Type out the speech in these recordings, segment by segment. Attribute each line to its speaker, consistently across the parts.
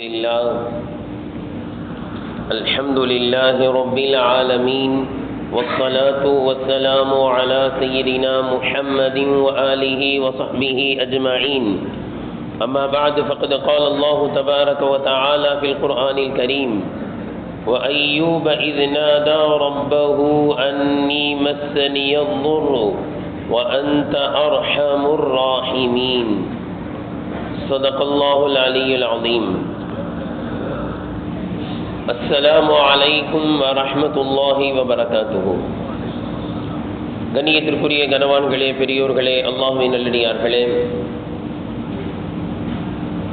Speaker 1: لله. الحمد لله رب العالمين. والصلاة والسلام على سيدنا محمد وآله وصحبه أجمعين. أما بعد فقد قال الله تبارك وتعالى في القرآن الكريم وأيوب إذ نادى ربه أني مسني الضر وأنت أرحم الراحمين. صدق الله العلي العظيم. السلام عليكم ورحمة الله وبركاته கண்ணியத்திற்குரிய கனவான்களே பெரியோர்களே அல்லாஹுவின் நல்லடியார்களே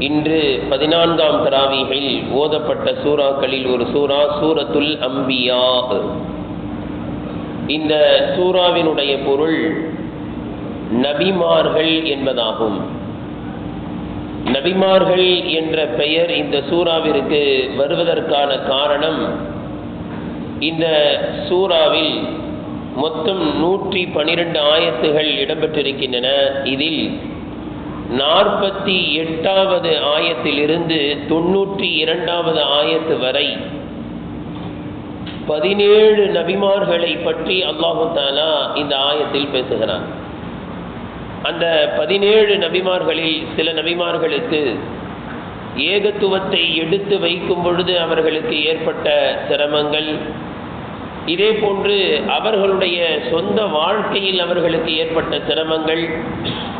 Speaker 1: இன்று பதினான்காம் தராவிகள் ஓதப்பட்ட சூறாக்களில் ஒரு சூறா சூரத்துல் அம்பியா இந்த சூறாவினுடைய பொருள் நபிமார்கள் என்பதாகும் நபிமார்கள் என்ற பெயர் இந்த சூறாவிற்கு வருவதற்கான காரணம் இந்த சூறாவில் மொத்தம் நூற்றி பனிரெண்டு ஆயத்துகள் இடம்பெற்றிருக்கின்றன. இதில் நாற்பத்தி எட்டாவது ஆயத்திலிருந்து தொன்னூற்றி இரண்டாவது ஆயத்து வரை பதினேழு நபிமார்களை பற்றி அல்லாஹு தாலா இந்த ஆயத்தில் பேசுகிறார் அந்த பதினேழு நபிமார்களில் சில நபிமார்களுக்கு ஏகத்துவத்தை எடுத்து வைக்கும் பொழுது அவர்களுக்கு ஏற்பட்ட சிரமங்கள். இதே போன்று அவர்களுடைய சொந்த வாழ்க்கையில் அவர்களுக்கு ஏற்பட்ட சிரமங்கள்.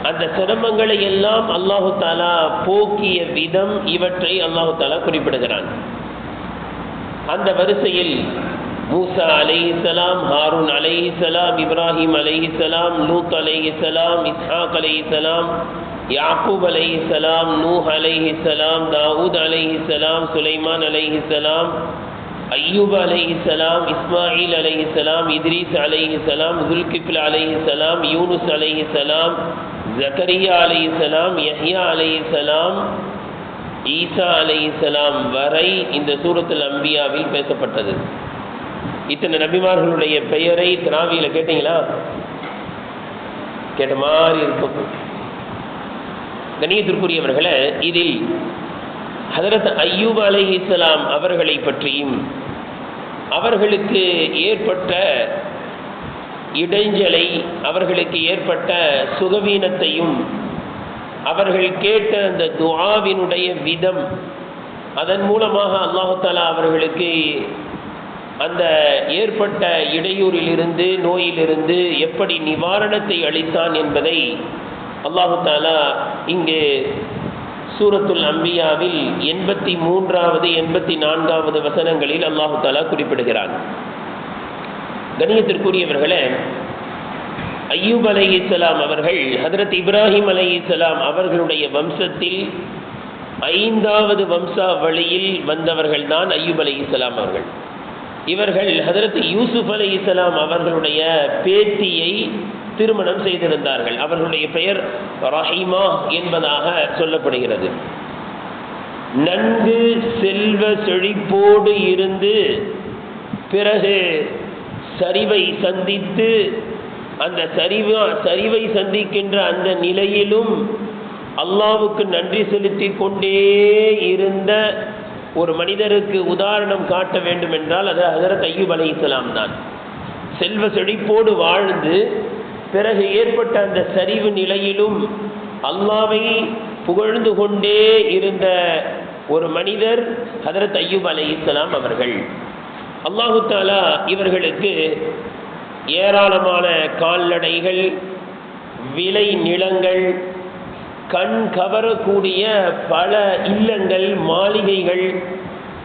Speaker 1: அந்த சிரமங்களை எல்லாம் அல்லாஹு தாலா போக்கிய விதம் இவற்றை அல்லாஹு தாலா குறிப்பிடுகிறான். அந்த வரிசையில் மூசா அலைஹிசலாம் ஹாரூன் அலைஹிசலாம் இப்ராஹிம் அலைஹிசலாம் லூத் அலைஹிசலாம் இஸ்ஹாக் அலைஹிசலாம் யாக்கூப் அலைஹிசலாம் நூஹ் அலைஹிசலாம் தாவூத் அலைஹிசலாம் சுலைமான் அலைஹிசலாம் ஐயூப் அலைஹிசலாம் இஸ்மாயில் அலைஹிசலாம் இத்ரீஸ் அலைஹிசலாம் ஜுல்கிஃபில் அலைஹிசலாம் யூனுஸ் அலைஹிசலாம் ஜக்கரியா அலைஹிசலாம் யஹ்யா அலைஹிசலாம் ஈசா அலைஹிசலாம் வரை இந்த சூரத்தில் அம்பியாவில் பேசப்பட்டது இத்தனை நபிமார்களுடைய பெயரை திராவியில கேட்டீங்களா? கேட்ட மாதிரி இருக்கும். கணியத்திற்குரியவர்களை இதில் ஹதரத் ஐயூப் அலை இஸ்லாம் அவர்களை பற்றியும் அவர்களுக்கு ஏற்பட்ட இடைஞ்சலை அவர்களுக்கு ஏற்பட்ட சுகவீனத்தையும் அவர்கள் கேட்ட அந்த துவாவினுடைய விதம் அதன் மூலமாக அல்லாஹாலா அவர்களுக்கு அந்த ஏற்பட்ட இடையூறிலிருந்து நோயிலிருந்து எப்படி நிவாரணத்தை அளித்தான் என்பதை அல்லாஹு தாலா இங்கு சூரத்துல் அம்பியாவில் எண்பத்தி மூன்றாவது எண்பத்தி நான்காவது வசனங்களில் அல்லாஹு தாலா குறிப்பிடுகிறான். கணியத்திற்குரியவர்களே ஐயூப் அலை இஸ்லாம் அவர்கள் ஹதரத் இப்ராஹிம் அலை இஸ்லாம் அவர்களுடைய வம்சத்தில் ஐந்தாவது வம்சா வழியில் வந்தவர்கள் தான் ஐயூப் அலை இஸ்லாம் அவர்கள். இவர்கள் ஹதரத் யூசுப் அலி இஸ்லாம் அவர்களுடைய பேத்தியை திருமணம் செய்திருந்தார்கள். அவர்களுடைய பெயர் ரஹிமா என்பதாக சொல்லப்படுகிறது. நன்கு செல்வ செழிப்போடு இருந்து பிறகு சரிவை சந்தித்து அந்த சரிவா சரிவை சந்திக்கின்ற அந்த நிலையிலும் அல்லாவுக்கு நன்றி செலுத்தி கொண்டே இருந்த ஒரு மனிதருக்கு உதாரணம் காட்ட வேண்டும் என்றால் அது ஹசரத் ஐயூப் அலி இஸ்லாம் தான். செல்வ செழிப்போடு வாழ்ந்து பிறகு ஏற்பட்ட அந்த சரிவு நிலையிலும் அல்லாவை புகழ்ந்து கொண்டே இருந்த ஒரு மனிதர் ஹதரத் ஐயூப் அலை இஸ்லாம் அவர்கள். அல்லாஹு தாலா இவர்களுக்கு ஏராளமான கால்நடைகள் விளை நிலங்கள் கண் கவரக்கூடிய பல இல்லங்கள் மாளிகைகள்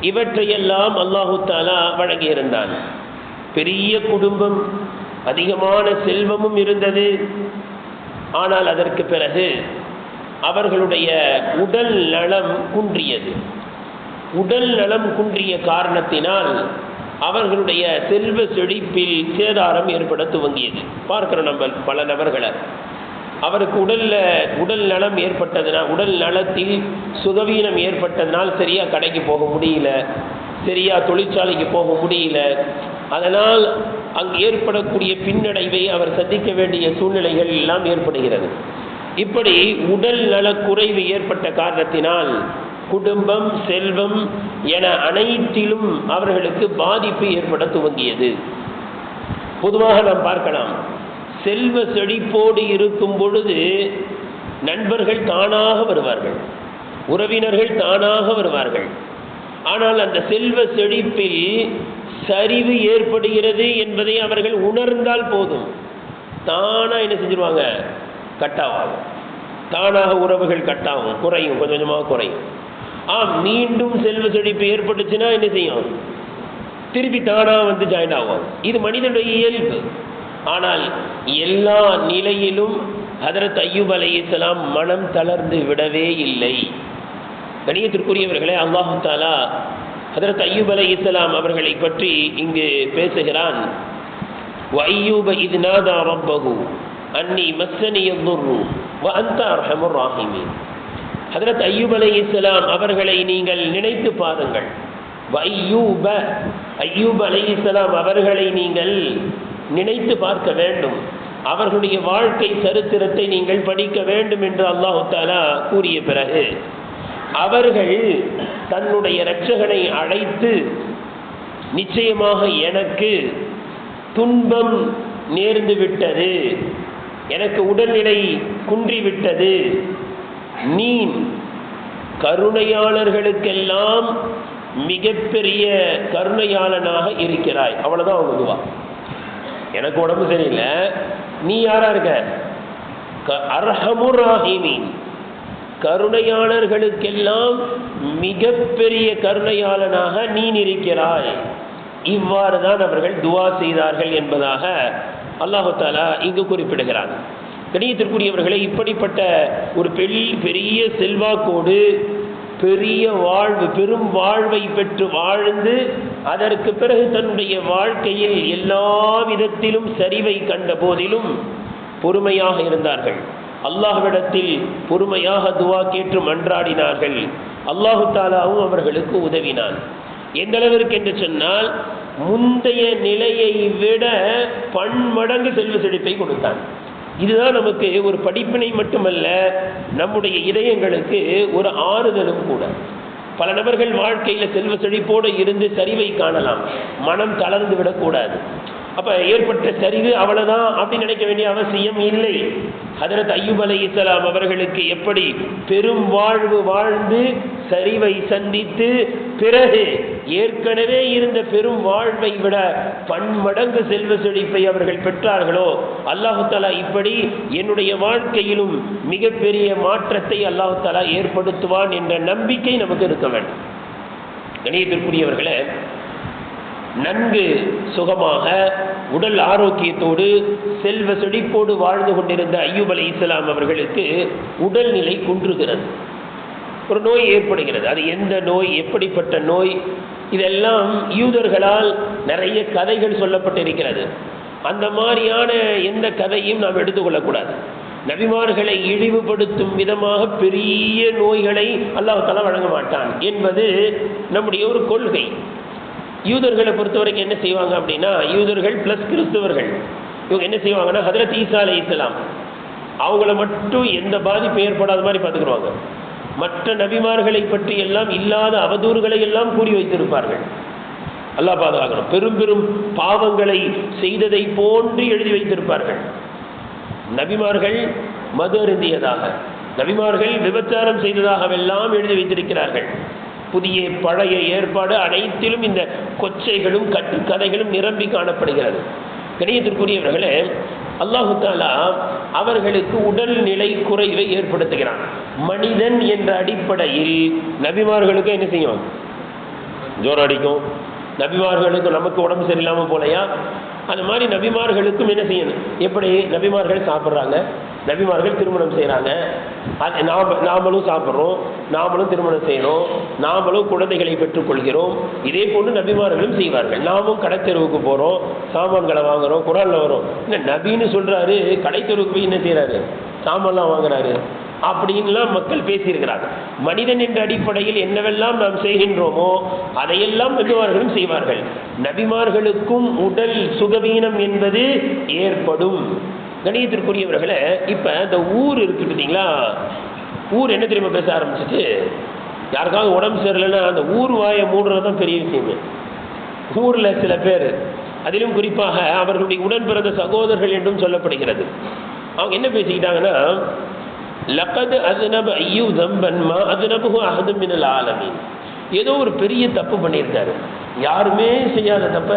Speaker 1: இவற்றையெல்லாம் அல்லாஹு தாலா வழங்கியிருந்தான். பெரிய குடும்பம் அதிகமான செல்வமும் இருந்தது. ஆனால் அதற்கு பிறகு அவர்களுடைய உடல் நலம் குன்றியது. உடல் நலம் குன்றிய காரணத்தினால் அவர்களுடைய செல்வ செழிப்பில் சேதாரம் ஏற்பட துவங்கியது. பார்க்கிறோம் நம்ம பல நபர்களை. அவருக்கு உடலில் உடல் நலம் ஏற்பட்டதுனால் உடல் நலத்தில் சுகவீனம் ஏற்பட்டதுனால் சரியாக கடைக்கு போக முடியல சரியாக தொழிற்சாலைக்கு போக முடியல. அதனால் அங்கு ஏற்படக்கூடிய பின்னடைவை அவர் சந்திக்க வேண்டிய சூழ்நிலைகள் எல்லாம் ஏற்படுகிறது. இப்படி உடல் நலக்குறைவு ஏற்பட்ட காரணத்தினால் குடும்பம் செல்வம் என அனைத்திலும் அவர்களுக்கு பாதிப்பு ஏற்பட துவங்கியது. பொதுவாக நாம் பார்க்கலாம். செல்வ செழிப்போடு இருக்கும் பொழுது நண்பர்கள் தானாக வருவார்கள். உறவினர்கள் தானாக வருவார்கள். ஆனால் அந்த செல்வ செழிப்பில் சரிவு ஏற்படுகிறது என்பதை அவர்கள் உணர்ந்தால் போதும். தானாக என்ன செஞ்சிருவாங்க? கட்டாவாங்க தானாக உறவுகள் கட்டாகும். குறையும். கொஞ்சம் கொஞ்சமாக குறையும். ஆம் மீண்டும் செல்வ செழிப்பு ஏற்பட்டுச்சுன்னா என்ன செய்யும்? திருப்பி தானாக வந்து ஜாயின் ஆகும். இது மனிதனுடைய இயல்பு. ஆனால் எல்லா நிலையிலும் ஹதரத் ஐயூப் அலைஹிஸ்ஸலாம் மனம் தளர்ந்து விடவே இல்லை கணியத்திற்குரியவர்களே அல்லாஹு தாலா ஹதரத் ஐயூப் அலைஹிஸ்ஸலாம் அவர்களை பற்றி இங்கு பேசுகிறான் وأيوب إذ نادى ربه أني مسني الضر وأنت أرحم الراحمين ஹதரத் ஐயூப் அலைஹிஸ்ஸலாம் அவர்களை நீங்கள் நினைத்து பாருங்கள் ஐயூப ஐயூப் அலைஹிஸ்ஸலாம் அவர்களை நீங்கள் நினைத்து பார்க்க வேண்டும். அவர்களுடைய வாழ்க்கை சரித்திரத்தை நீங்கள் படிக்க வேண்டும் என்று அல்லாஹு தாலா கூறிய பிறகு அவர்கள் தன்னுடைய இரட்சகனை அழைத்து நிச்சயமாக எனக்கு துன்பம் நேர்ந்து விட்டது. எனக்கு உடல்நிலை குன்றிவிட்டது. நீ கருணையாளர்களுக்கெல்லாம் மிகப்பெரிய கருணையாளனாக இருக்கிறாய். அவ்வளவுதான் அவங்க எனக்கு உடம்பு சரியில்லை. நீ யாரா இருக்க? க- அர்ஹமுர் ராஹிமீன். கருணையாளர்களுக்கெல்லாம் மிகப்பெரிய கருணையாளனாக நீ இருக்கிறாய் இவ்வாறு தான் அவர்கள் துவா செய்தார்கள் என்பதாக அல்லாஹு தாலா இங்கு குறிப்பிடுகிறான். கணியத்திற்குரியவர்களை இப்படிப்பட்ட ஒரு பெரிய செல்வாக்கோடு பெரிய வாழ்வு பெரும் வாழ்வை பெற்று வாழ்ந்து அதற்கு பிறகு தன்னுடைய வாழ்க்கையில் எல்லா விதத்திலும் சரிவை கண்ட போதிலும் பொறுமையாக இருந்தார்கள். அல்லாஹ்விடத்தில் பொறுமையாக துவா கேட்டு மன்றாடினார்கள். அல்லாஹு தாலாவும் அவர்களுக்கு உதவினான். எந்த அளவிற்கு என்று சொன்னால் முந்தைய நிலையை விட பன்மடங்கு செல்வ செழிப்பை கொடுத்தான். இதுதான் நமக்கு ஒரு படிப்பினை மட்டுமல்ல நம்முடைய இதயங்களுக்கு ஒரு ஆறுதலும் கூட. பல நபர்கள் வாழ்க்கையில் செல்வ செழிப்போடு இருந்து சரிவை காணலாம். மனம் தளர்ந்து விடக்கூடாது. அப்போ ஏற்பட்ட சரிவு அவ்வளோதான் அப்படின்னு நினைக்க வேண்டிய அவசியம் இல்லை. ஹதரத் ஐயூப் அலை இஸ்லாம் அவர்களுக்கு எப்படி பெரும் வாழ்வு வாழ்ந்து சரிவை சந்தித்து பிறகு ஏற்கனவே இருந்த பெரும் வாழ்வை விட பன்மடங்கு செல்வ செழிப்பை அவர்கள் பெற்றார்களோ அல்லாஹாலா இப்படி என்னுடைய வாழ்க்கையிலும் மிகப்பெரிய மாற்றத்தை அல்லாஹாலா ஏற்படுத்துவான் என்ற நம்பிக்கை நமக்கு இருக்க வேண்டும். கணியத்திற்குரியவர்களே நன்கு சுகமாக உடல் ஆரோக்கியத்தோடு செல்வ செழிப்போடு வாழ்ந்து கொண்டிருந்த ஐயூப் அலி இஸ்லாம் அவர்களுக்கு உடல்நிலை குன்றுகிறது. ஒரு நோய் ஏற்படுகிறது. அது எந்த நோய் எப்படிப்பட்ட நோய்? இதெல்லாம் யூதர்களால் நிறைய கதைகள் சொல்லப்பட்டிருக்கிறது. அந்த மாதிரியான எந்த கதையும் நாம் எடுத்துக்கொள்ளக்கூடாது. நபிமார்களை இழிவுபடுத்தும் விதமாக பெரிய நோய்களை அல்லாஹால வழங்க மாட்டான் என்பது நம்முடைய ஒரு கொள்கை. யூதர்களை பொறுத்த வரைக்கும் என்ன செய்வாங்க அப்படின்னா யூதர்கள் ப்ளஸ் கிறிஸ்துவர்கள். இவங்க என்ன செய்வாங்கன்னா ஹதரத் ஈசா அலை இஸ்லாம் அவங்கள மட்டும் எந்த பாதிப்பும் ஏற்படாத மாதிரி பார்த்துக்குருவாங்க. மற்ற நபிமார்களை பற்றி எல்லாம் இல்லாத அவதூறுகளை எல்லாம் கூறி வைத்திருப்பார்கள். அல்லாஹ் பாதுகாக்கணும். பெரும் பெரும் பாவங்களை செய்ததை போன்று எழுதி வைத்திருப்பார்கள். நபிமார்கள் மது அருந்தியதாக நபிமார்கள் விபச்சாரம் செய்ததாகவெல்லாம் எழுதி வைத்திருக்கிறார்கள். புதிய பழைய ஏற்பாடு அனைத்திலும் இந்த கொச்சைகளும் கட்டுக்கதைகளும் நிரம்பி காணப்படுகிறது. கணியத்திற்குரியவர்களே அல்லாஹு தாலா அவர்களுக்கு உடல்நிலை குறைவை ஏற்படுத்துகிறான். மனிதன் என்ற அடிப்படையில் நபிமார்களுக்கு என்ன செய்யும்? ஜோரம் அடிக்கும். நபிமார்களுக்கு நமக்கு உடம்பு சரியில்லாமல் போலையா? அந்த மாதிரி நபிமார்களுக்கும் என்ன செய்யணும்? எப்படி நபிமார்கள் சாப்பிட்றாங்க? நபிமார்கள் திருமணம் செய்கிறாங்க அது நாம் நாமளும் சாப்பிட்றோம். நாமளும் திருமணம் செய்கிறோம் நாமளும் குழந்தைகளை பெற்றுக்கொள்கிறோம். இதே போன்று நபிமார்களும் செய்வார்கள். நாமும் கடைத்தெருவுக்கு போகிறோம் சாமான்களை வாங்குறோம். குரானில் வரும். இல்லை நபின்னு சொல்கிறாரு கடைத்தெருவுக்கு போய் என்ன செய்கிறாரு சாமான்லாம் வாங்குறாரு. அப்படின்லாம் மக்கள் பேசியிருக்கிறார்கள். மனிதன் என்ற அடிப்படையில் என்னவெல்லாம் நாம் செய்கின்றோமோ அதையெல்லாம் நபிமார்களும் செய்வார்கள். நபிமார்களுக்கும் உடல் சுகவீனம் என்பது ஏற்படும். கணியத்திற்குரியவர்களை இப்போ இந்த ஊர் இருக்கு பார்த்தீங்களா ஊர் என்ன தெரியுமா பேச ஆரம்பிச்சிட்டு யாருக்காவது உடம்பு சரியில்லைன்னா அந்த ஊர் வாயை மூடுறது தான் பெரிய விஷயமே. ஊரில் சில பேர் அதிலும் குறிப்பாக அவர்களுடைய உடன் பிறந்த சகோதரர்கள் என்றும் சொல்லப்படுகிறது. அவங்க என்ன பேசிக்கிட்டாங்கன்னா லக்கது அதுநப ஐயோ தம்பன்மா அதுநபு அகது ஆலமீன். ஏதோ ஒரு பெரிய தப்பு பண்ணியிருக்காரு. யாருமே செய்யாத தப்பை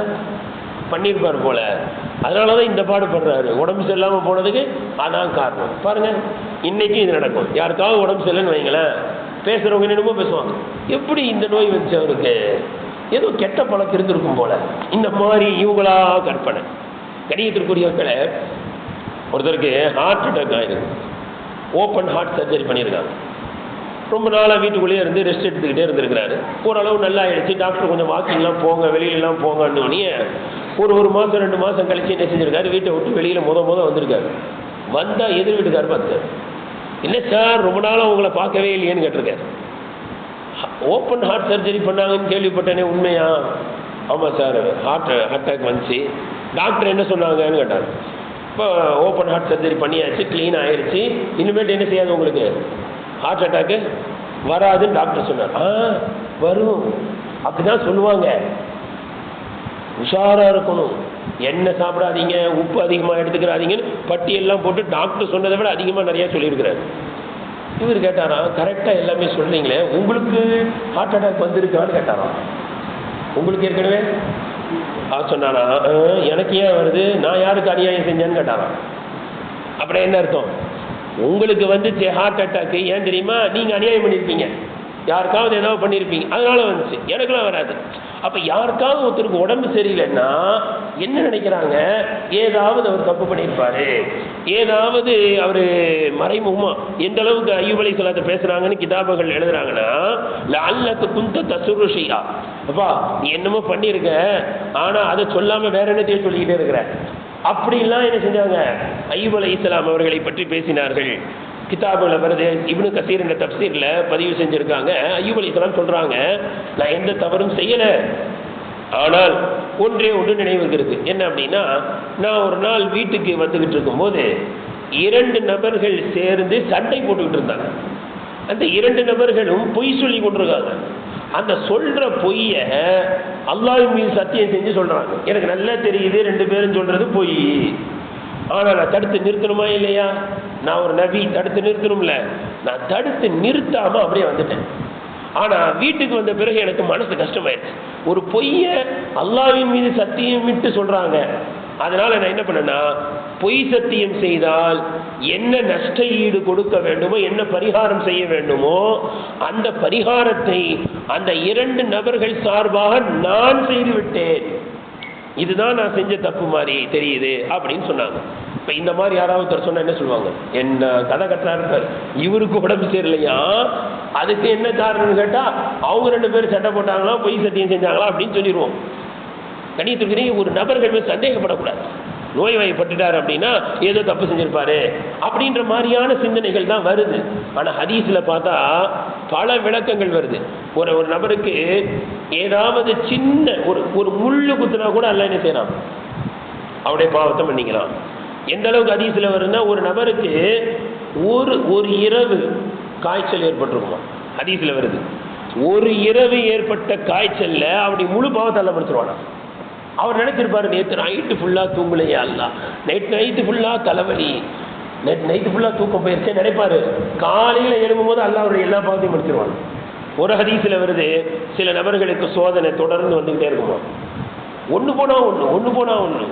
Speaker 1: பண்ணியிருப்பார் போல. அதனால தான் இந்த பாடு படுறாரு. உடம்பு சரியில்லாமல் போனதுக்கு அதான் காரணம். பாருங்கள் இன்றைக்கும் இது நடக்கும். யாருக்காவது உடம்பு சரியில்லைன்னு வைங்களேன். பேசுகிறவங்க என்னமோ பேசுவாங்க. எப்படி இந்த நோய் வந்துச்சு அவருக்கு? ஏதோ கெட்ட பழக்கம் இருந்திருக்கும் போல. இந்த மாதிரி இவங்களா கற்பனை. கணியத்திற்குரியவர்களை ஒருத்தருக்கு ஹார்ட் அட்டாக் ஆயிருக்கு. ஓப்பன் ஹார்ட் சர்ஜரி பண்ணியிருக்காங்க. ரொம்ப நாளாக வீட்டுக்குள்ளேயே இருந்து ரெஸ்ட் எடுத்துக்கிட்டே இருந்திருக்கிறாரு. ஓரளவு நல்லா ஆயிடுச்சு. டாக்டர் கொஞ்சம் வாக்கிங்லாம் போங்க வெளியிலலாம் போங்கன்னு ஒரு ஒரு மாதம் ரெண்டு மாதம் கழிச்சு என்ன செஞ்சுருக்காரு? வீட்டை விட்டு வெளியில் முத முத வந்திருக்காரு. வந்தால் எதிர் வீட்டுக்கார் பார்த்து என்ன சார் ரொம்ப நாளாக உங்களை பார்க்கவே இல்லையேன்னு கேட்டிருக்காரு. ஓப்பன் ஹார்ட் சர்ஜரி பண்ணாங்கன்னு கேள்விப்பட்டேனே உண்மையா? ஆமாம் சார் ஹார்ட் அட்டாக் வந்துச்சு. டாக்டர் என்ன சொன்னாங்கன்னு கேட்டார். இப்போ ஓப்பன் ஹார்ட் சர்ஜரி பண்ணியாச்சு க்ளீன் ஆயிடுச்சு இனிமேட்டு என்ன செய்யாது உங்களுக்கு? ஹார்ட் அட்டாக்கு வராதுன்னு டாக்டர் சொன்னார். ஆ வரும். அப்படிதான் சொல்லுவாங்க. உஷாராக இருக்கணும். எண்ணெய் சாப்பிடாதீங்க உப்பு அதிகமாக எடுத்துக்கிறாதீங்கன்னு பட்டியெல்லாம் போட்டு டாக்டர் சொன்னதை விட அதிகமாக நிறையா சொல்லியிருக்கிறாரு. இவர் கேட்டாராம் கரெக்டாக எல்லாமே சொல்றீங்களே உங்களுக்கு ஹார்ட் அட்டாக் வந்திருக்கான்னு கேட்டாராம். உங்களுக்கு ஏற்கனவே? சொன்னானா? எனக்கு ஏன் வருது? நான் யாருக்கு அநியாயம் செஞ்சேன்னு கேட்டாராம். அப்புறம் என்ன அர்த்தம்? உங்களுக்கு வந்துச்சு ஹார்ட் அட்டாக் ஏன் தெரியுமா? நீங்கள் அநியாயம் பண்ணியிருப்பீங்க யாருக்காவது ஏதாவது பண்ணியிருப்பீங்க அதனால வந்துச்சு. எனக்குலாம் வராது. அப்போ யாருக்காவது ஒருத்தருக்கு உடம்பு சரியில்லைன்னா என்ன நினைக்கிறாங்க? ஏதாவது அவர் தப்பு பண்ணியிருப்பாரு. ஏதாவது அவர் மறைமுகமா எந்த அளவுக்கு ஐயூப் சொல்லாத பேசுகிறாங்கன்னு கிதாபங்கள் எழுதுறாங்கன்னா அல்லத்து குந்த தசுருஷியா அப்பா நீ என்னமோ பண்ணியிருக்க ஆனால் அதை சொல்லாமல் வேற என்னத்தையும் சொல்லிக்கிட்டே இருக்கிற. அப்படிலாம் என்ன செஞ்சாங்க? ஐயூப் அலை இஸ்லாம் அவர்களை பற்றி பேசினார்கள். கிதாபுல வருது. இவனு கசீர் என்ற தப்சீரில் பதிவு செஞ்சுருக்காங்க. ஐயூப் அலி இஸ்லாம் சொல்கிறாங்க நான் எந்த தவறும் செய்யலை. ஆனால் ஒன்றே ஒன்று நினைவுக்கு இருக்கு என்ன அப்படின்னா நான் ஒரு நாள் வீட்டுக்கு வந்துக்கிட்டு இருக்கும்போது இரண்டு நபர்கள் சேர்ந்து சண்டை போட்டுக்கிட்டு இருந்தாங்க. அந்த இரண்டு நபர்களும் பொய் சொல்லி கொண்டிருக்காங்க. அந்த சொல்ற பொய்ய அல்லாஹ் மீது சத்தியம் செஞ்சு சொல்றாங்க. எனக்கு நல்லா தெரியுது ரெண்டு பேரும் சொல்றது பொய். ஆனால் நான் தடுத்து நிறுத்தணுமா இல்லையா? நான் ஒரு நபி தடுத்து நிறுத்தணும்ல. நான் தடுத்து நிறுத்தாம அப்படியே வந்துட்டேன். ஆனா வீட்டுக்கு வந்த பிறகு எனக்கு மனசு கஷ்டமாயிடுச்சு. ஒரு பொய்ய அல்லாவின் மீது சத்தியம் விட்டு சொல்றாங்க. அதனால நான் என்ன பண்ணேன்னா பொய் சத்தியம் செய்தால் என்ன நஷ்ட ஈடு கொடுக்க வேண்டுமோ என்ன பரிகாரம் செய்ய வேண்டுமோ அந்த பரிகாரத்தை அந்த இரண்டு நபர்கள் சார்பாக நான் செய்து விட்டேன் இதுதான் நான் செஞ்ச தப்பு மாதிரி தெரியுது அப்படின்னு சொன்னாங்க. இப்போ இந்த மாதிரி யாராவது ஒருத்தர் சொன்னால் என்ன சொல்லுவாங்க? என்ன கதை கட்டுறாரு இவருக்கு உடம்பு சரியில்லையா? அதுக்கு என்ன காரணம்னு கேட்டால் அவங்க ரெண்டு பேரும் சட்டை போட்டாங்களா பொய் சத்தியம் செஞ்சாங்களா அப்படின்னு சொல்லிடுவோம் கணியத்துக்குரிய ஒரு நபர்கள் மேல் சந்தேகப்படக்கூடாது. நோய்வாய்ப்பட்டுட்டார் அப்படின்னா ஏதோ தப்பு செஞ்சிருப்பாரு. அப்படின்ற மாதிரியான சிந்தனைகள் தான் வருது. ஆனால் ஹதீஸில் பார்த்தா பல விளக்கங்கள் வருது. ஒரு ஒரு நபருக்கு ஏதாவது சின்ன ஒரு ஒரு முள்ளு குத்துனா கூட அல்ல என்ன செய்யலாம்? அவருடைய பாவத்தை பண்ணிக்கலாம் எந்த அளவுக்கு ஹதீஸில் வருதுன்னா ஒரு நபருக்கு ஒரு ஒரு இரவு காய்ச்சல் ஏற்பட்டிருக்குமா? ஹதீஸில் வருது. ஒரு இரவு ஏற்பட்ட காய்ச்சலில் அப்படி முழு பாவத்தை அல்ல அவர் நினைச்சிருப்பார் நேற்று நைட்டு ஃபுல்லாக தூங்கலையா அல்ல நைட் நைட்டு ஃபுல்லாக தலைவலி. நைட் நைட்டு ஃபுல்லாக தூக்கம் போயிருச்சே நினைப்பார். காலையில் எழும்பும் போது அல்ல அவருடைய எல்லா பாவத்தையும் முடிச்சிருவாங்க ஒரு ஹதீஸில் வருது சில நபர்களுக்கு சோதனை தொடர்ந்து வந்துக்கிட்டே இருக்குமா? ஒன்று போனால் ஒன்று ஒன்று போனால் ஒன்று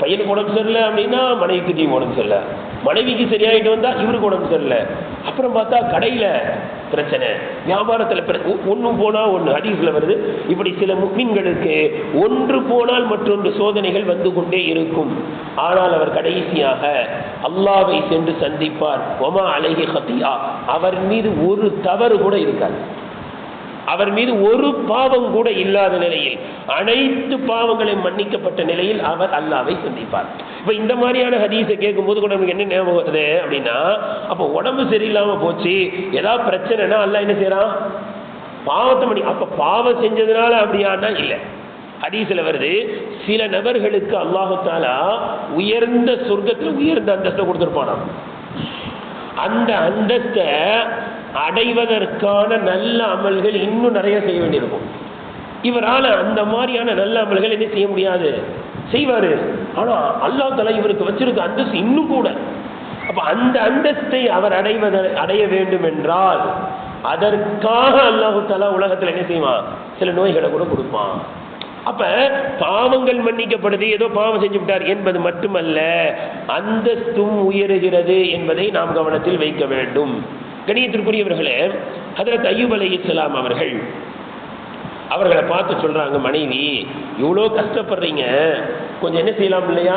Speaker 1: பையனுக்கு உடம்பு சரியில்லை அப்படின்னா மனைவிக்கு டீம் உடம்பு சரியில்லை. மனைவிக்கு சரியாயிட்டு வந்தால் இவருக்கு உடம்பு சரியில்லை. அப்புறம் பார்த்தா கடையில் பிரச்சனை. வியாபாரத்தில் ஒன்று போனால் ஒன்று ஹதீஸில் வருது இப்படி சில முக்மீன்களுக்கு ஒன்று போனால் மற்றொன்று சோதனைகள் வந்து கொண்டே இருக்கும். ஆனால் அவர் கடைசியாக அல்லாவை சென்று சந்திப்பார். ஒமா அழகி ஹத்தியா அவர் மீது ஒரு தவறு கூட இருக்காது. அவர் மீது ஒரு பாவம் கூட இல்லாத நிலையில் அனைத்து பாவங்களையும் மன்னிக்கப்பட்ட நிலையில் அவர் அல்லாவை சந்திப்பார். இப்ப இந்த மாதிரியான ஹதீஸை கேட்கும்போது கூட நமக்கு என்ன ஞாபகம் வருது அப்படின்னா அப்போ உடம்பு சரியில்லாம போச்சு ஏதாவது பிரச்சனைனா அல்லாஹ் என்ன செய்யறான் பாவத்தை மணி அப்ப பாவம் செஞ்சதுனால அப்படியானா இல்லை. ஹதீஸில் வருது சில நபர்களுக்கு அல்லாஹத்தாலா உயர்ந்த சொர்க்கத்தில் உயர்ந்த அந்தஸ்தை கொடுத்துருப்பானாம். அந்த அந்தஸ்தை அடைவதற்கான நல்ல அமல்கள் இன்னும் நிறைய செய்ய வேண்டியிருக்கும். இவரால் அந்த மாதிரியான நல்ல அமல்கள் என்ன செய்ய முடியாது. செய்வாரு. ஆனா அல்லாஹ் தலா இவருக்கு வச்சிருக்க அந்தஸ்து இன்னும் கூட. அப்ப அந்த அந்தஸ்தை அவர் அடைவத அடைய வேண்டும் என்றால் அதற்காக அல்லாஹு தலா உலகத்துல என்ன செய்வான் சில நோய்களை கூட கொடுப்பான் அப்ப பாவங்கள் மன்னிக்கப்படுது ஏதோ பாவம் செஞ்சு விட்டார் என்பது மட்டுமல்ல அந்தஸ்தும் உயருகிறது என்பதை நாம் கவனத்தில் வைக்க வேண்டும். கணியத்திற்குரியவர்களே ஹதரத் ஐயூப் அலி இஸ்லாம் அவர்கள் அவர்களை பார்த்து சொல்கிறாங்க மனைவி இவ்வளோ கஷ்டப்படுறீங்க கொஞ்சம் என்ன செய்யலாம் இல்லையா?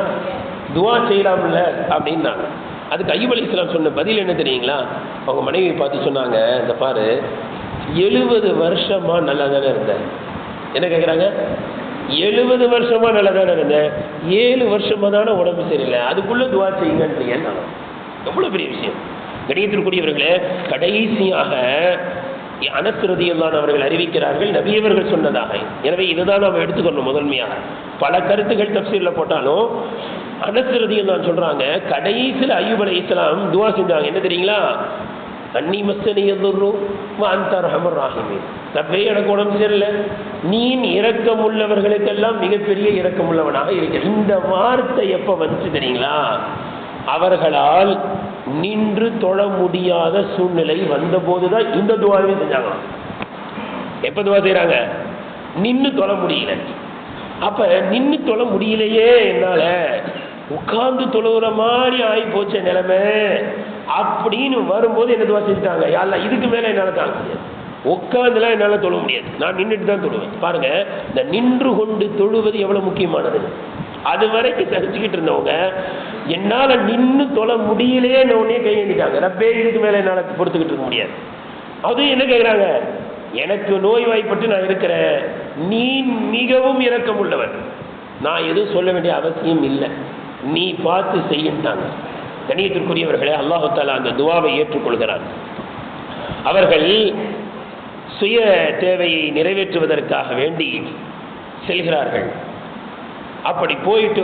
Speaker 1: துவா செய்யலாம்ல அப்படின்னாங்க. அதுக்கு ஐயூப் அலி இஸ்லாம் சொன்ன பதில் என்ன தெரியுங்களா? அவங்க மனைவியை பார்த்து சொன்னாங்க இந்த பாரு எழுபது வருஷமா நல்லா தானே இருந்தேன் என்ன கேட்குறாங்க எழுபது வருஷமா நல்லா தானே இருந்தேன் ஏழு வருஷமா தானே உடம்பு சரியில்லை. அதுக்குள்ளே துவா செய்யுங்கன்றீங்க எவ்வளோ பெரிய விஷயம். கணியத்திற்குரியவர்களே கடைசியாக அனசுரதியல்லான் அவர்கள் அறிவிக்கிறார்கள் நபியவர்கள் சொன்னதாக. எனவே இதுதான் நாம் எடுத்துக்கணும் முதன்மையாக. பல கருத்துக்கள் தப்சீரில் போட்டாலும் அனசுரதியல்லான் சொல்றாங்க கடைசியில் ஐயூப் அலி இஸ்லாம் துவா செஞ்சாங்க. என்ன தெரியுங்களா? அன்னி மஸ்தனி எதுர்ரும் அந்த ரஹமர் ராஹிமே ரப்பே எனக்கு உடம்பு சரியில்லை. நீன் இரக்கம் உள்ளவர்களுக்கெல்லாம் மிகப்பெரிய இரக்கம் உள்ளவனாக இருக்க. இந்த வார்த்தை எப்போ வந்துச்சு தெரியுங்களா? அவர்களால் நின்று தொழ முடியாத சூழ்நிலை வந்தபோது தான் இந்த துவாரமே செஞ்சாங்க. எப்போ துவா செய்கிறாங்க நின்று தொழ முடியல. அப்போ நின்று தொழ முடியலையே என்னால்? உட்கார்ந்து தொழுகிற மாதிரி ஆகி போச்ச நிலைமை. அப்படின்னு வரும்போது என்ன துவா செஞ்சுட்டாங்க? யாரெல்லாம் இதுக்கு மேலே என்னால் தாங்க முடியாது. உட்காந்துலாம் என்னால் தொழ முடியாது. நான் நின்றுட்டு தான் தொழுவேன். பாருங்க இந்த நின்று கொண்டு தொழுவது எவ்வளோ முக்கியமானது? அது வரைக்கும் சகிச்சுக்கிட்டு இருந்தவங்க என்னால் நின்று தொலை முடியலையேன்னு உடனே கையெழுந்திட்டாங்க ரப்பே இதுக்கு மேலே என்னால் பொறுத்துக்கிட்டு இருக்க முடியாது. அதுவும் என்ன கேட்குறாங்க எனக்கு நோய்வாய்ப்பட்டு நான் இருக்கிறேன். நீ மிகவும் இரக்கம் உள்ளவன் நான் எதுவும் சொல்ல வேண்டிய அவசியம் இல்லை. நீ பார்த்து செய்யிட்டாங்க கணியத்திற்குரியவர்களே அல்லாஹால அந்த துவாவை ஏற்றுக்கொள்கிறார். அவர்கள் சுய தேவையை நிறைவேற்றுவதற்காக வேண்டி செல்கிறார்கள். அப்படி போயிட்டு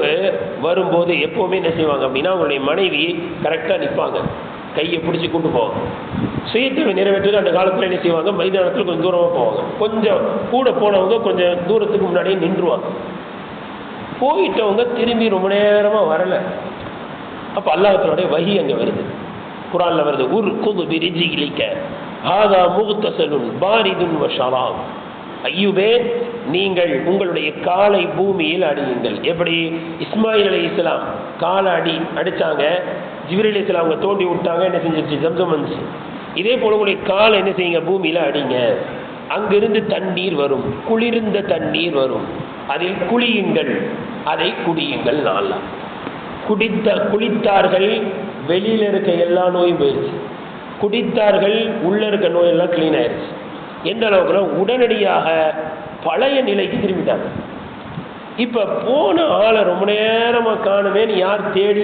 Speaker 1: வரும்போது எப்போவுமே என்ன செய்வாங்க? அப்படின்னா அவங்களுடைய மனைவி கரெக்டாக நிற்பாங்க கையை பிடிச்சி கொண்டு போவாங்க. சுயத்தை நிறைவேற்றது அந்த காலத்தில் என்ன செய்வாங்க? மைதானத்தில் கொஞ்சம் தூரமாக போவாங்க. கொஞ்சம் கூட போனவங்க கொஞ்சம் தூரத்துக்கு முன்னாடியே நின்றுவாங்க. போயிட்டவங்க திரும்பி ரொம்ப நேரமாக வரலை. அப்போ அல்லாஹத்தினுடைய வகி அங்கே வருது. குரானில் வருது உர் குது பிரிஜி இழிக்க ஆதா முகுத்தசலுன் பாரிதுன் வஷராம் ஐயுபே நீங்கள் உங்களுடைய காலை பூமியில் அடியுங்கள் எப்படி? இஸ்மாயில் அலி இஸ்லாம் காலை அடி அடித்தாங்க ஜிபிர் அலி இஸ்லாம் அவங்க தோண்டி விட்டாங்க என்ன செஞ்சிருச்சு? ஜம்சம் வந்துச்சு. இதே போல உங்களுடைய காலை என்ன செய்யுங்க? பூமியில் அடிங்க. அங்கிருந்து தண்ணீர் வரும். குளிர்ந்த தண்ணீர் வரும். அதில் குளியுங்கள். அதை குடியுங்கள் நாளா. குடித்த குளித்தார்கள் வெளியில் இருக்க எல்லா நோயும் போயிடுச்சு குடித்தார்கள் உள்ள இருக்க நோயெல்லாம் க்ளீன் ஆயிடுச்சு எந்த அளவுக்குனா உடனடியாக பழைய நிலைக்கு திரும்பிட்டாங்க. இப்போ போன ஆளை ரொம்ப நேரமாக காணுமேன்னு யார் தேடி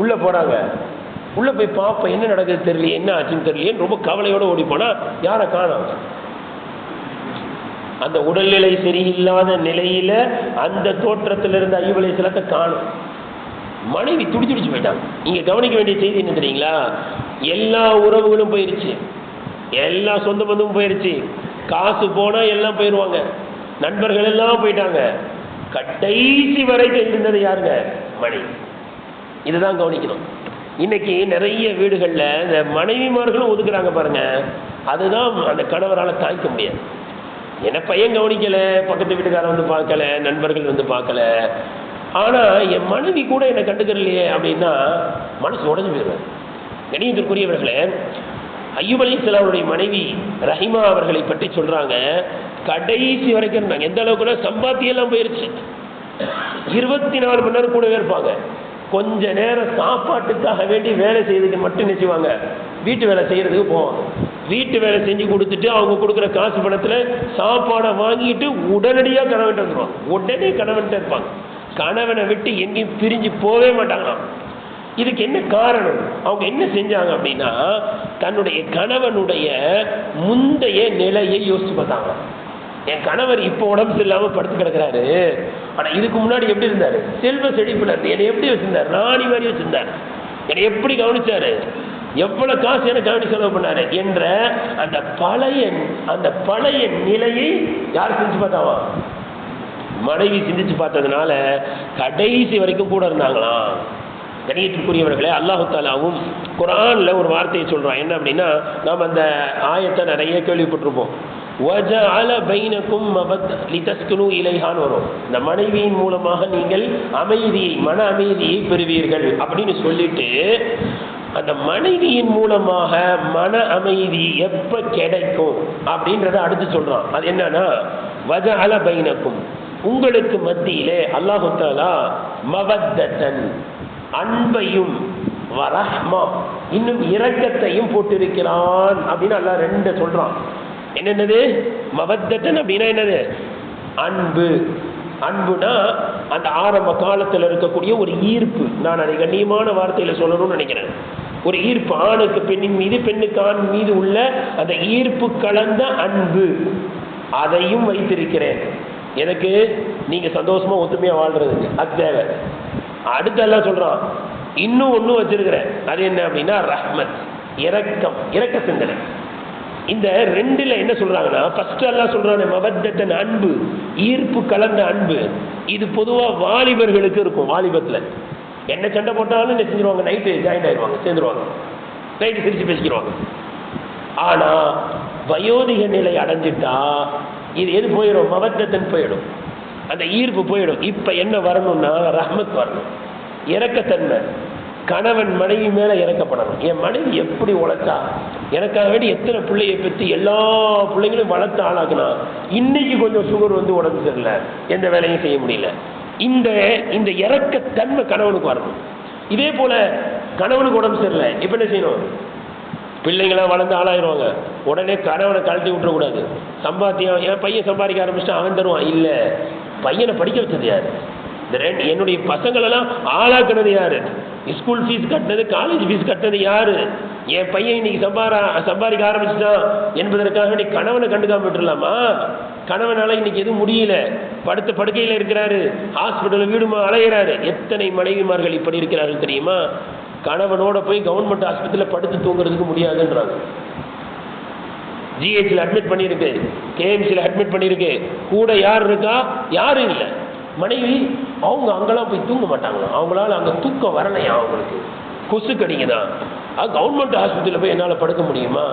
Speaker 1: உள்ளே போகிறாங்க உள்ளே போய் பார்ப்போம் என்ன நடக்குது தெரியல என்ன ஆச்சுன்னு தெரியலையேன்னு ரொம்ப கவலையோடு ஓடி போனால் யாரை காணோம்? அந்த உடல்நிலை சரியில்லாத நிலையில அந்த தோற்றத்தில் இருந்த ஐவலை சிலத்தை காணும். மனைவி துடி துடிச்சு போயிட்டாங்க. நீங்க கவனிக்க வேண்டிய செய்தி என்ன தெரியுங்களா? எல்லா உறவுகளும் போயிருச்சு. எல்லா சொந்த பந்தமும் போயிருச்சு. காசு போனால் எல்லாம் போயிடுவாங்க நண்பர்கள் எல்லாம் போயிட்டாங்க. கடைசி வரைக்கும் இருந்தது யாருங்க? மனைவி. இதுதான் கவனிக்கணும். இன்னைக்கு நிறைய வீடுகளில் இந்த மனைவிமார்களும் ஒதுக்குறாங்க பாருங்க. அதுதான் அந்த கணவரால் தாய்க்க முடியாது. என்ன பையன் கவனிக்கல பக்கத்து வீட்டுக்காரன் வந்து பார்க்கல நண்பர்கள் வந்து பார்க்கல. ஆனால் என் மனைவி கூட என்னை கண்டுக்கிறலையே அப்படின்னா மனசு உடஞ்சு போயிடுவேன் கணியத்திற்குரியவர்களே ஐயூப் அலி இஸ்லாமுடைய மனைவி ரஹிமா அவர்களை பற்றி சொல்றாங்க. கடைசி வரைக்கும் இருந்தாங்க. எந்த அளவுக்குன்னா சம்பாத்தியெல்லாம் போயிருச்சு. இருபத்தி நாலு மணி நேரம் கூடவே இருப்பாங்க. கொஞ்ச நேரம் சாப்பாட்டுக்காக வேண்டி வேலை செய்யறதுக்கு மட்டும் நினைச்சுவாங்க வீட்டு வேலை செய்யறதுக்கு போவாங்க. வீட்டு வேலை செஞ்சு கொடுத்துட்டு அவங்க கொடுக்குற காசு பணத்தில் சாப்பாடை வாங்கிட்டு உடனடியாக கணவன்ட்டு வந்துடுவாங்க உடனே கணவன்ட்டு இருப்பாங்க. கணவனை விட்டு எங்கேயும் பிரிஞ்சு போகவே மாட்டாங்களாம். இதுக்கு என்ன காரணம்? அவங்க என்ன செஞ்சாங்க அப்படின்னா தன்னுடைய கணவனுடைய முந்தைய நிலையை யோசிச்சு பார்த்தாங்க. என் கணவர் இப்போ உடம்பு சரியில்லாமல் படுத்து கிடக்குறாரு. ஆனால் இதுக்கு முன்னாடி எப்படி இருந்தார்? செல்வ செழிப்பில் இருந்து. என்னை எப்படி வச்சிருந்தார்? ராணி மாதிரி வச்சிருந்தார். என்னை எப்படி கவனிச்சாரு? எவ்வளவு காசு எனக்கு கவனி செலவு பண்ணாரு என்ற அந்த பழைய அந்த பழைய நிலையை யார் செஞ்சு பார்த்தாவா மனைவி சிந்திச்சு பார்த்ததுனால கடைசி வரைக்கும் கூட இருந்தாங்களாம். கணியத்திற்குரியவர்களே அல்லாஹு தாலாவும் குரானில் ஒரு வார்த்தையை சொல்கிறான் என்ன அப்படின்னா நாம் அந்த ஆயத்தை நிறைய கேள்விப்பட்டிருப்போம். வஜ அல பைனக்கும் லிதஸ்குனு இலைஹான் வரும். இந்த மனைவியின் மூலமாக நீங்கள் அமைதியை மன அமைதியை பெறுவீர்கள். அப்படின்னு சொல்லிட்டு அந்த மனைவியின் மூலமாக மன அமைதி எப்போ கிடைக்கும் அப்படின்றத அடுத்து சொல்கிறான் அது என்னன்னா வஜ அல பைனக்கும். உங்களுக்கு மத்தியிலே அல்லாஹு தாலா மவத்தன் அன்பையும் வரஹ்மா இன்னும் இரக்கத்தையும் போட்டிருக்கிறான் அப்படின்னு அல்லா ரெண்டு சொல்றான். என்னென்னது? மவத்தட்டன் அப்படின்னா என்னது? அன்பு. அன்புனா அந்த ஆரம்ப காலத்தில் இருக்கக்கூடிய ஒரு ஈர்ப்பு. நான் அதை கண்ணியமான வார்த்தையில் சொல்லணும்னு நினைக்கிறேன். ஒரு ஈர்ப்பு ஆணுக்கு பெண்ணின் மீது பெண்ணுக்கு ஆண் மீது உள்ள அந்த ஈர்ப்பு கலந்த அன்பு. அதையும் வைத்திருக்கிறேன். எனக்கு நீங்க சந்தோஷமா ஒத்துமையா வாழ்றதுக்கு அது தேவை. அடுத்தெல்லாம் சொல்றான் இன்னும் ஒன்றும் வச்சிருக்கிறேன். அது என்ன அப்படின்னா ரஹ்மத் இரக்கம் இரக்க சிந்தனை. இந்த ரெண்டுல என்ன சொல்றாங்கன்னா ஃபர்ஸ்ட் எல்லாம் சொல்றாங்க மபத்தத்தன் அன்பு ஈர்ப்பு கலந்த அன்பு. இது பொதுவா வாலிபர்களுக்கு இருக்கும் வாலிபத்துல. என்ன சண்டை போட்டாலும் என்ன செஞ்சிருவாங்க? நைட்டு ஜாயின் ஆயிடுவாங்க சேர்ந்துருவாங்க. நைட்டு சிரிச்சு பேசிக்கிடுவாங்க ஆனா வயோதிக நிலை அடைஞ்சிட்டா இது எது போயிடும்? மபத்தத்தன் போயிடும். அந்த ஈர்ப்பு போயிடும். இப்போ என்ன வரணும்னா ரஹ்மத் வரணும். இறக்கத்தன்மை. கணவன் மனைவி மேலே இறக்கப்படணும். என் மனைவி எப்படி உழைச்சா? எனக்காக வேண்டி எத்தனை பிள்ளையை பற்றி எல்லா பிள்ளைங்களும் வளர்த்து ஆளாக்குனா இன்னைக்கு கொஞ்சம் சுகர் வந்து உடம்பு சரியில்லை. எந்த வேலையும் செய்ய முடியல. இந்த இந்த இறக்கத்தன்மை கணவனுக்கு வரணும். இதே போல கணவனுக்கு உடம்பு சரியில்லை. இப்போ என்ன செய்யணும்? பிள்ளைங்களாம் வளர்ந்து ஆளாயிருவாங்க. உடனே கணவனை கழட்டி விட்டுறக்கூடாது. சம்பாத்தியம் என் பையன் சம்பாதிக்க ஆரம்பிச்சுட்டு அவன் தருவான். இல்லை. பையனை படிக்க வச்சது யாரு? இந்த ரெண்டு என்னுடைய பசங்களெல்லாம் ஆளாக்குனது யாரு? ஸ்கூல் ஃபீஸ் கட்டினது காலேஜ் ஃபீஸ் கட்டினது யாரு? என் பையன் இன்னைக்கு சம்பாரா சம்பாதிக்க ஆரம்பிச்சிட்டான் என்பதற்காக வேண்டி கணவனை கண்டுக்காம விட்டுறலாமா? கணவனால் இன்னைக்கு எதுவும் முடியல. படுத்த படுக்கையில் இருக்கிறாரு. ஹாஸ்பிட்டலில் வீடுமா அலையிறாரு. எத்தனை மனைவிமார்கள் இப்படி இருக்கிறார்கள் தெரியுமா? கணவனோட போய் கவர்மெண்ட் ஆஸ்பத்திரியில் படுத்து தூங்குறதுக்கு முடியாதுன்றாங்க. ஜிஹெச்சில் அட்மிட் பண்ணியிருக்கு. கேஎம்சியில் அட்மிட் பண்ணியிருக்கு. கூட யார் இருக்கா? யாரும் இல்லை. மனைவி அவங்க அங்கெல்லாம் போய் தூங்க மாட்டாங்களாம். அவங்களால அங்கே தூக்கம் வரலையா அவங்களுக்கு? கொசு கடிக்குதான் அது கவர்மெண்ட் ஹாஸ்பிட்டலில் போய் என்னால் படுக்க முடியுமா?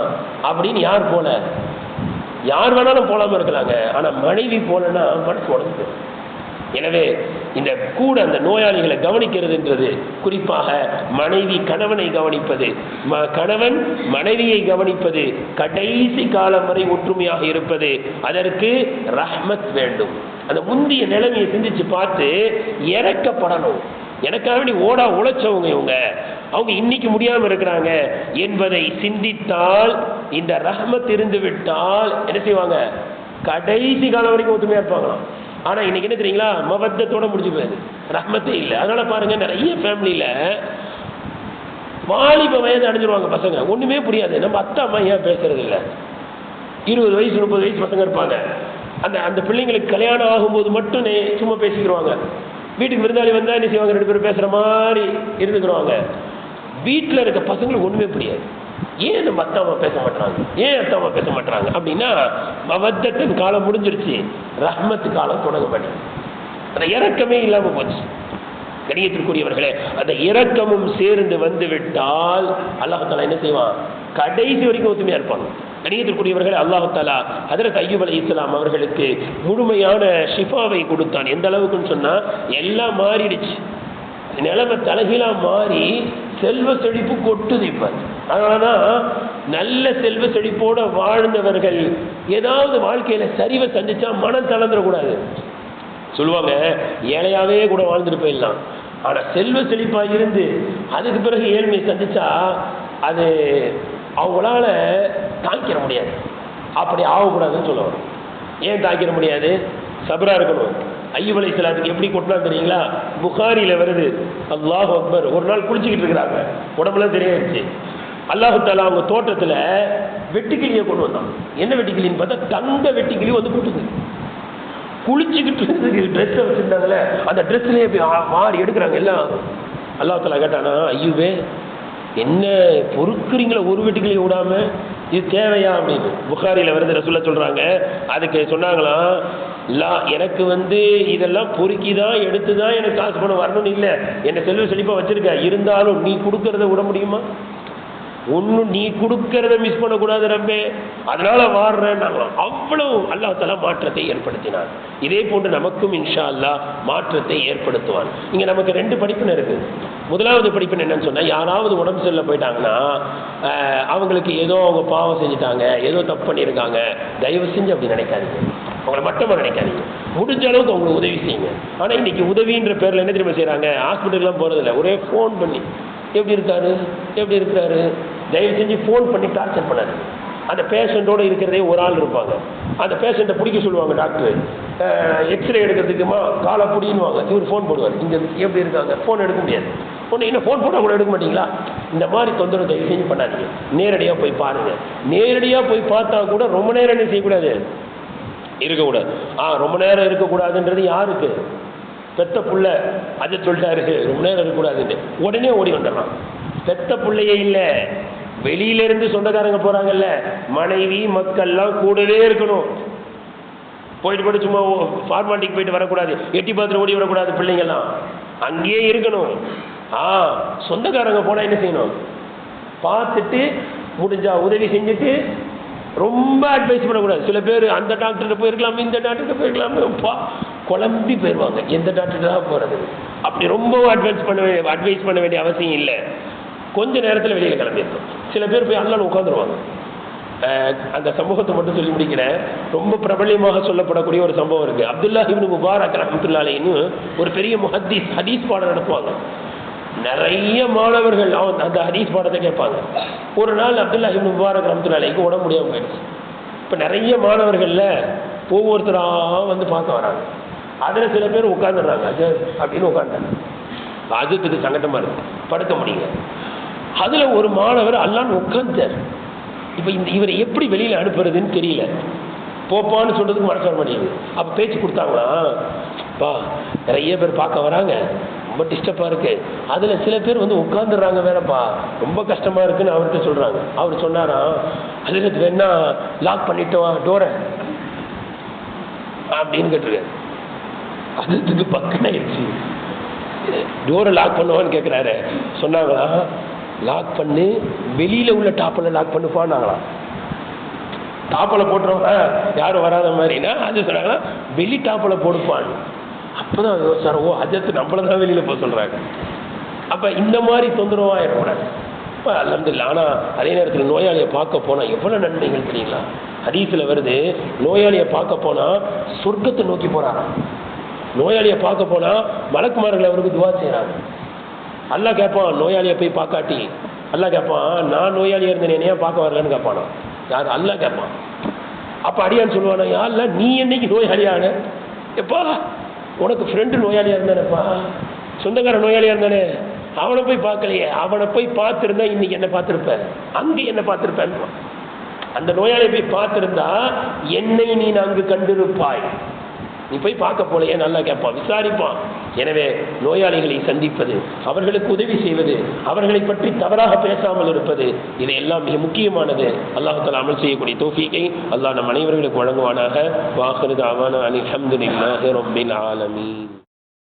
Speaker 1: அப்படின்னு யார் போல? யார் வேணாலும் போகாமல் இருக்கலாங்க. ஆனால் மனைவி போலன்னா மனசு உடம்பு எனவே இந்த கூட அந்த நோயாளிகளை கவனிக்கிறதுன்றது குறிப்பாக மனைவி கணவனை கவனிப்பது கணவன் மனைவியை கவனிப்பது கடைசி காலம் வரை ஒற்றுமையாக இருப்பது அதற்கு ரஹ்மத் வேண்டும். அந்த முந்திய நிலைமையை சிந்திச்சு பார்த்து இறக்கப்படணும். எனக்காக வேண்டி ஓடா உழைச்சவங்க இவங்க. அவங்க இன்னைக்கு முடியாம இருக்கிறாங்க என்பதை சிந்தித்தால் இந்த ரஹ்மத் இருந்து விட்டால் என்ன செய்வாங்க? கடைசி காலம் வரைக்கும் ஒத்துமையா இருப்பாங்களாம். ஆனா இன்னைக்கு என்ன தெரியுங்களா? மபத்தத்தோட முடிஞ்சு போயாது ரஹ்மத்தே இல்லை. அதனால பாருங்க நிறைய ஃபேமிலியில வாலிப வயது அடைஞ்சிருவாங்க பசங்க. ஒண்ணுமே புரியாது. நம்ம அத்தா அம்மா ஏன் பேசுறது இல்லை? இருபது வயசு முப்பது வயசு பசங்க இருப்பாங்க. அந்த அந்த பிள்ளைங்களுக்கு கல்யாணம் ஆகும்போது மட்டும் சும்மா பேசிக்கிடுவாங்க வீட்டுக்கு விருந்தாளி வந்தா என்ன செய்வாங்க? ரெண்டு பேரும் பேசுற மாதிரி இருந்துக்கிடுவாங்க வீட்டில் இருக்க பசங்களுக்கு ஒண்ணுமே புரியாது. ஏன் நம்ம பேச மாட்டாங்க ஏன் அத்தா பேச மாட்டாங்க அப்படின்னா மவத்தத்தின் காலம் முடிஞ்சிருச்சு. ரஹ்மத்து காலம் தொடங்க அந்த இறக்கமே இல்லாம போச்சு. கணியத்திற்குரியவர்களே அந்த இறக்கமும் சேர்ந்து வந்து விட்டால் அல்லாஹாலா என்ன செய்வான்? கடைசி வரைக்கும் ஒத்துமையா இருப்பாங்க கணியத்திற்குரியவர்கள் அல்லாஹாலா ஹதரத் ஐயூப் அலி இஸ்லாம் அவர்களுக்கு முழுமையான ஷிஃபாவை கொடுத்தான். எந்த அளவுக்குன்னு சொன்னா எல்லாம் மாறிடுச்சு. நிலைமை தலைகீழாக மாறி செல்வ செழிப்பு கொட்டுது இப்ப அதனாலதான் நல்ல செல்வ செழிப்போட வாழ்ந்தவர்கள் ஏதாவது வாழ்க்கையில சரிவை சந்திச்சா மனம் தளர்ந்துடக்கூடாது. சொல்லுவாங்க ஏழையாவே கூட வாழ்ந்துட்டு போயிடலாம். ஆனா செல்வ செழிப்பா இருந்து அதுக்கு பிறகு ஏழ்மையை சந்திச்சா அது அவங்களால தாங்கிட முடியாது. அப்படி ஆகக்கூடாதுன்னு சொல்லுவாங்க ஏன் தாங்கிட முடியாது? சபரா இருக்கணும். ஐயூப் அலி சலாத்துக்கு எப்படி கொட்டினா தெரியுங்களா? புகாரியில் வருது. அல்லாஹ் அக்பர். ஒரு நாள் குளிச்சுக்கிட்டு இருக்கிறாங்க. உடம்புலாம் தெரியாச்சு அல்லாஹு தாலா அவங்க தோட்டத்தில் வெட்டுக்கிளியை கொண்டு வந்தான். என்ன வெட்டுக்கிளின்னு பார்த்தா தங்க வெட்டுக்கிளி வந்து கூட்டுது. குளிச்சுக்கிட்டு ட்ரெஸ்ஸை வச்சிருந்தாங்களே அந்த ட்ரெஸ்லேயே மாறி எடுக்கிறாங்க எல்லாம். அல்லாஹு தாலா கேட்டானா ஐயூவே என்ன பொறுக்குறீங்களா ஒரு வீட்டுக்குள்ளே விடாம? இது தேவையா அப்படின்னு. புகாரியில் வருது ரசூல்லா சொல்கிறாங்க அதுக்கு சொன்னாங்களாம் லா எனக்கு வந்து இதெல்லாம் பொறுக்கி தான் எடுத்து தான் எனக்கு காசு பணம் வரணும்னு இல்லை. என்னை செல்வ செழிப்பாக வச்சுருக்க. இருந்தாலும் நீ கொடுக்கறத விட முடியுமா? ஒன்றும் நீ கொடுக்கறத மிஸ் பண்ணக்கூடாது ரப்பே. அதனால் வாடுறேன் நாங்கள் அவ்வளவு அல்லாஹ் தலா மாற்றத்தை ஏற்படுத்தினான். இதே போன்று நமக்கும் இன்ஷா அல்லாஹ் மாற்றத்தை ஏற்படுத்துவான். இங்கே நமக்கு ரெண்டு படிப்பின் இருக்குது முதலாவது படிப்பின் என்னன்னு சொன்னால் யாராவது உடம்பு சரியில்லை போயிட்டாங்கன்னா அவங்களுக்கு ஏதோ அவங்க பாவம் செஞ்சுட்டாங்க ஏதோ தப்பு பண்ணியிருக்காங்க தயவு செஞ்சு அப்படி நினைக்காதீங்க. அவங்களை மட்டமாக நினைக்காதீங்க முடிஞ்ச அளவுக்கு அவங்க உதவி செய்யுங்க. ஆனால் இன்றைக்கி உதவின்ற பேரில் என்ன தெரியுமா செய்கிறாங்க ஹாஸ்பிட்டலுக்குலாம் போகிறதில்ல ஒரே ஃபோன் பண்ணி எப்படி இருக்காரு? எப்படி இருக்கிறாரு தயவு செஞ்சு ஃபோன் பண்ணி டார்ச்சர் பண்ணாரு அந்த பேஷண்ட்டோடு இருக்கிறதே ஒரு ஆள் இருப்பாங்க. அந்த பேஷண்ட்டை பிடிக்க சொல்லுவாங்க டாக்டர் எக்ஸ்ரே எடுக்கிறதுக்குமா? காலை பிடின்னுவாங்க. இவர் ஃபோன் போடுவார். இங்கே எப்படி இருக்காங்க? ஃபோன் எடுக்க முடியாது. ஒன்று என்ன ஃபோன் போட்டால் கூட எடுக்க மாட்டீங்களா? இந்த மாதிரி தொந்தரவு தயவு செஞ்சு பண்ணாதீங்க. நேரடியாக போய் பாருங்கள் நேரடியாக போய் பார்த்தா கூட ரொம்ப நேரம் என்ன செய்யக்கூடாது? இருக்கக்கூடாது. ஆ ரொம்ப நேரம் இருக்கக்கூடாதுன்றது யாருக்கு? பெத்த புள்ள. அதை சொல்லிட்டாரு. ரொம்ப நேரம் இருக்கக்கூடாதுன்னு உடனே ஓடி வந்துடலாம் பெத்த பிள்ளையே இல்லை. வெளியிலேருந்து சொந்தக்காரங்க போகிறாங்கல்ல மனைவி மக்கள்லாம் கூடவே இருக்கணும். போயிட்டு போயிட்டு சும்மா ஃபார்மாலிட்டிக்கு போயிட்டு வரக்கூடாது. எட்டி பார்த்துட்டு ஓடி வரக்கூடாது பிள்ளைங்கெல்லாம் அங்கேயே இருக்கணும். ஆ சொந்தக்காரங்க போனால் என்ன செய்யணும்? பார்த்துட்டு முடிஞ்சா உதவி செஞ்சுட்டு ரொம்ப அட்வைஸ் பண்ணக்கூடாது. சில பேர் அந்த டாக்டர்கிட்ட போயிருக்கலாம் இந்த டாக்டர்கிட்ட போயிருக்கலாம். பா குழம்பி போயிடுவாங்க எந்த டாக்டர் தான் போகிறது அப்படி ரொம்ப அட்வைஸ் பண்ண வேண்டிய அட்வைஸ் பண்ண வேண்டிய அவசியம் இல்லை. கொஞ்ச நேரத்தில் வெளியில் கிளம்பியிருக்கோம் சில பேர் போய் அல்லான்னு உட்காந்துருவாங்க அந்த சமூகத்தை மட்டும் சொல்லி முடிக்கிறேன். ரொம்ப பிரபலியமாக சொல்லப்படக்கூடிய ஒரு சம்பவம் இருக்குது அப்துல்லா இப்னு முபாரக் ரஹமத்துல்லாலேன்னு ஒரு பெரிய முஹத்தீஸ் ஹதீஸ் பாடம் நடத்துவாங்க. நிறைய மாணவர்கள் அவன் அந்த ஹதீஸ் பாடத்தை கேட்பாங்க. ஒரு நாள் அப்துல்லா இப்னு முபாரக் ரம்துல்லாலைக்கு உடம்பு முடியாமல் போயிடுச்சு. இப்போ நிறைய மாணவர்களில் ஒவ்வொருத்தராக வந்து பார்க்க வராங்க. அதில் சில பேர் உட்காந்துடுறாங்க அஜர் அப்படின்னு உட்காந்தாங்க அதுக்கு சங்கடமாக இருக்கு. படுக்க முடியுங்க அதில் ஒரு மாணவர் அல்லான்னு உட்காந்துட்டார் இப்போ இந்த இவரை எப்படி வெளியில் அனுப்புறதுன்னு தெரியல. போப்பான்னு சொல்கிறதுக்கு மனசு வர மாட்டேங்குது அப்போ பேச்சு கொடுத்தாங்களா? பா நிறைய பேர் பார்க்க வராங்க. ரொம்ப டிஸ்டர்பாக இருக்கு. அதில் சில பேர் வந்து உட்காந்துடுறாங்க வேறப்பா. ரொம்ப கஷ்டமாக இருக்குன்னு அவர்கிட்ட சொல்கிறாங்க அவர் சொன்னாராம் அதில் வேணா லாக் பண்ணிட்டோம் டோரை அப்படின்னு கேட்டுருக்காரு. அதுக்கு பக்கனாயிடுச்சு டோரை லாக் பண்ணுவான்னு கேட்குறாரு சொன்னாங்களா லாக் பண்ணு வெளியில் உள்ள டாப்பில் லாக் பண்ணுப்பான்னாங்களாம் டாப்பில் போட்டுருவோம் யாரும் வராத மாதிரினா அது சொன்னாங்களா வெளி டாப்பில் போடுப்பான்னு. அப்போ தான் சார் ஓ அஜத்து நம்மளை தான் வெளியில் போக சொல்கிறாங்க அப்போ இந்த மாதிரி தொந்தரவாக இருக்கக்கூடாது இப்போ அலமதுல்ல ஆனால் அதே நேரத்தில் நோயாளியை பார்க்க போனால் எவ்வளோ நன்மைகள் தெரியுங்களா? ஹதீஸில் வருது நோயாளியை பார்க்க போனால் சொர்க்கத்தை நோக்கி போகிறாராம் நோயாளியை பார்க்க போனால் மலக்குமார்கள் அவருக்கு துவா செய்கிறாங்க அல்லாஹ் கேட்பான் நோயாளியை போய் பார்க்காட்டி. அல்லாஹ் கேட்பான் நான் நோயாளியாக இருந்தேன் என்னையா பார்க்க வரலன்னு கேட்பானா? யார்? அல்லா கேட்பான். அப்போ அடியான்னு சொல்லுவானா யாருல நீ என்னைக்கு நோயாளியான? எப்பா உனக்கு ஃப்ரெண்டு நோயாளியாக இருந்தானேப்பா. சொந்தக்கார நோயாளியாக இருந்தானே. அவனை போய் பார்க்கலையே. அவனை போய் பார்த்துருந்தா இன்னைக்கு என்ன பார்த்துருப்பேன் அங்கே என்ன பார்த்துருப்பேன் அந்த நோயாளியை போய் பார்த்துருந்தா என்னை நீ அங்கு கண்டிருப்பாய். நீ போய் பார்க்க போலையே நல்லா கேட்பான். விசாரிப்பான். எனவே நோயாளிகளை சந்திப்பது அவர்களுக்கு உதவி செய்வது அவர்களை பற்றி தவறாக பேசாமல் இருப்பது இதையெல்லாம் மிக முக்கியமானது. அல்லாஹால அமல் செய்யக்கூடிய தோஃபீக்கை அல்லாஹ் நம் அனைவர்களுக்கு வழங்குவானாக. வாஹருது அவன அலி அஹமதுல்லாஹி ஆலமீன்.